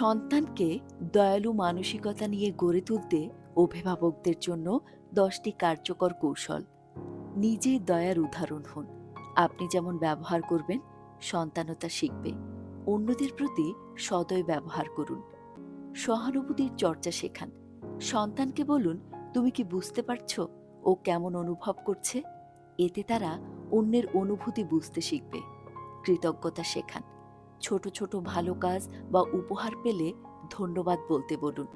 সন্তানকে দয়ালু মানসিকতা নিয়ে গড়ে তুলতে অভিভাবকদের জন্য দশটি কার্যকর কৌশল। নিজেই দয়ার উদাহরণ হন। আপনি যেমন ব্যবহার করবেন, সন্তানতা শিখবে। অন্যদের প্রতি সদয় ব্যবহার করুন। সহানুভূতির চর্চা শেখান। সন্তানকে বলুন, তুমি কি বুঝতে পারছ ও কেমন অনুভব করছে? এতে তারা অন্যের অনুভূতি বুঝতে শিখবে। কৃতজ্ঞতা শেখান। ছোট ছোট ভালো কাজ বা উপহার পেলে ধন্যবাদ বলতে বলুন।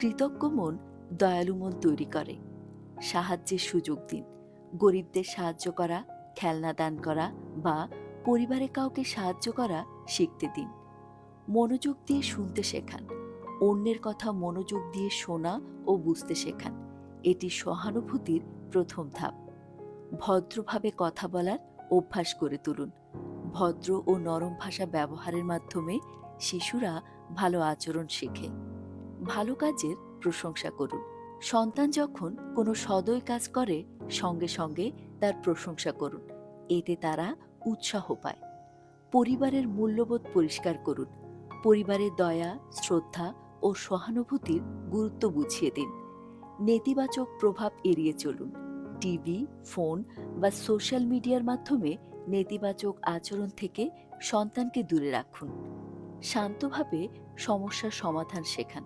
কৃতজ্ঞ মন দয়ালু মন তৈরি করে। সাহায্যের সুযোগ দিন। গরিবদের সাহায্য করা, খেলনা দান করা বা পরিবারে কাউকে সাহায্য করা শিখতে দিন। মনোযোগ দিয়ে শুনতে শেখান। অন্যের কথা মনোযোগ দিয়ে শোনা ও বুঝতে শেখান। এটি সহানুভূতির প্রথম ধাপ। ভদ্রভাবে কথা বলার অভ্যাস করে তুলুন। ভদ্র ও নরম ভাষা ব্যবহারের মাধ্যমে শিশুরা ভালো আচরণ শেখে। ভালো কাজের প্রশংসা করুন। সন্তান যখন কোনো সদয় কাজ করে, সঙ্গে সঙ্গে তার প্রশংসা করুন। এতে তারা উৎসাহ পায়। পরিবারের মূল্যবোধ পরিষ্কার করুন। পরিবারের দয়া, শ্রদ্ধা ও সহানুভূতির গুরুত্ব বুঝিয়ে দিন। নেতিবাচক প্রভাব এড়িয়ে চলুন। টিভি, ফোন বা সোশ্যাল মিডিয়ার মাধ্যমে নেতিবাচক আচরণ থেকে সন্তানকে দূরে রাখুন। শান্তভাবে সমস্যার সমাধান শেখান।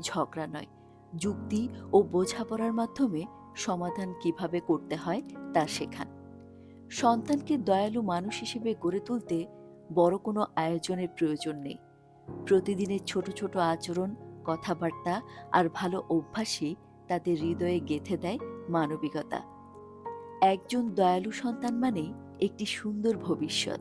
ঝগড়া নয়, যুক্তি ও বোঝাপড়ার মাধ্যমে সমাধান কীভাবে করতে হয় তা শেখান। সন্তানকে দয়ালু মানুষ হিসেবে গড়ে তুলতে বড় কোনো আয়োজনের প্রয়োজন নেই। প্রতিদিনের ছোট ছোট আচরণ, কথাবার্তা আর ভালো অভ্যাসই তাদের হৃদয়ে গেঁথে দেয় মানবিকতা। একজন দয়ালু সন্তান মানে একটি সুন্দর ভবিষ্যৎ।